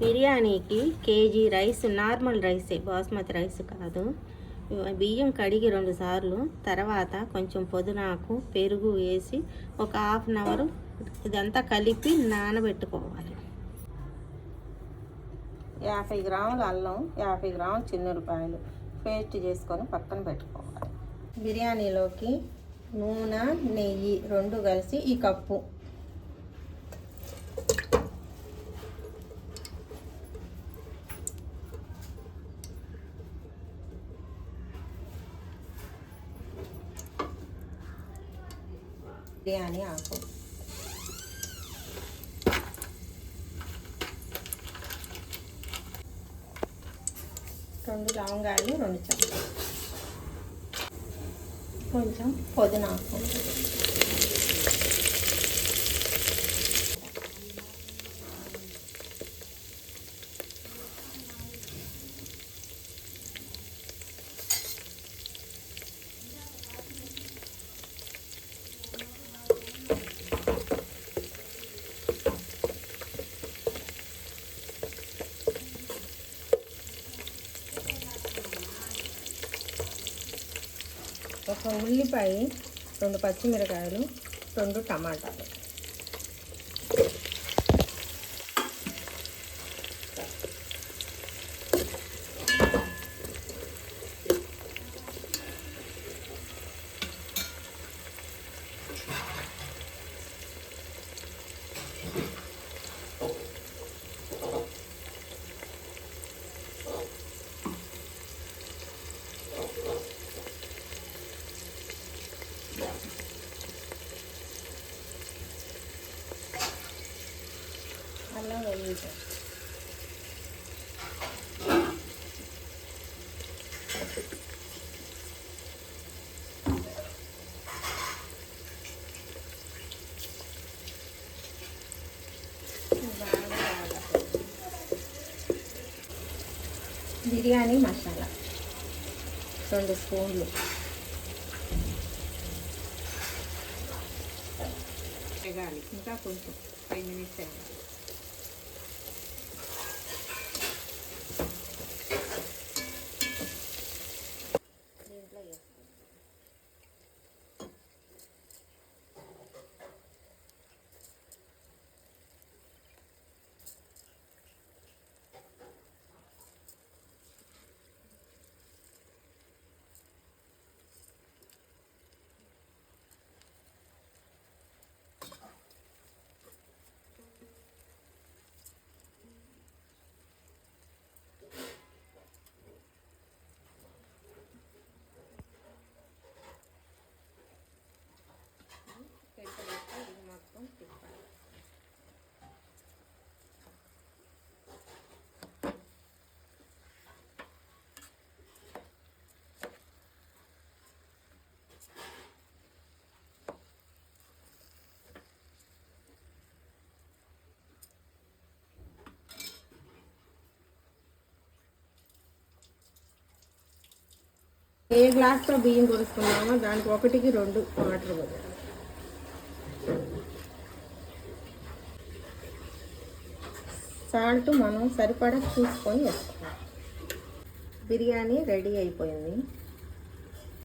బిర్యానీకి KG rice normal రైసే basmati rice కాదు. బియ్యం కడిగి రెండు సార్లు తర్వాత కొంచెం పొదునాకు పెరుగు వేసి ఒక హాఫ్ అన్ అవర్ ఇదంతా కలిపి నానబెట్టుకోవాలి. యాభై గ్రాముల అల్లం యాభై గ్రాముల చిన్నులపాయలు పేస్ట్ చేసుకొని పక్కన పెట్టుకోవాలి. బిర్యానీలోకి నూనె నెయ్యి రెండు కలిసి ఈ కప్పు బిర్యానీ ఆకు. రెండు లవంగాలు రెండు చెక్కలు కొంచెం పుదీనాకు ఒక ఉల్లిపాయ రెండు పచ్చిమిరకాయలు రెండు టమాటాలు. అల్లం వెల్లుల్లి బిర్యానీ మసాలా. రెండు స్పూన్లు. ఇంకా కొంచెం. Five minutes ఎగాలి. ఏ గ్లాస్తో బియ్యం కొలుసుకున్నామో దానికి ఒకటికి రెండు వాటర్ పోయాలి. సాల్ట్ మనం సరిపడా చూసుకొని వేసుకోవాలి. బిర్యానీ రెడీ అయిపోయింది.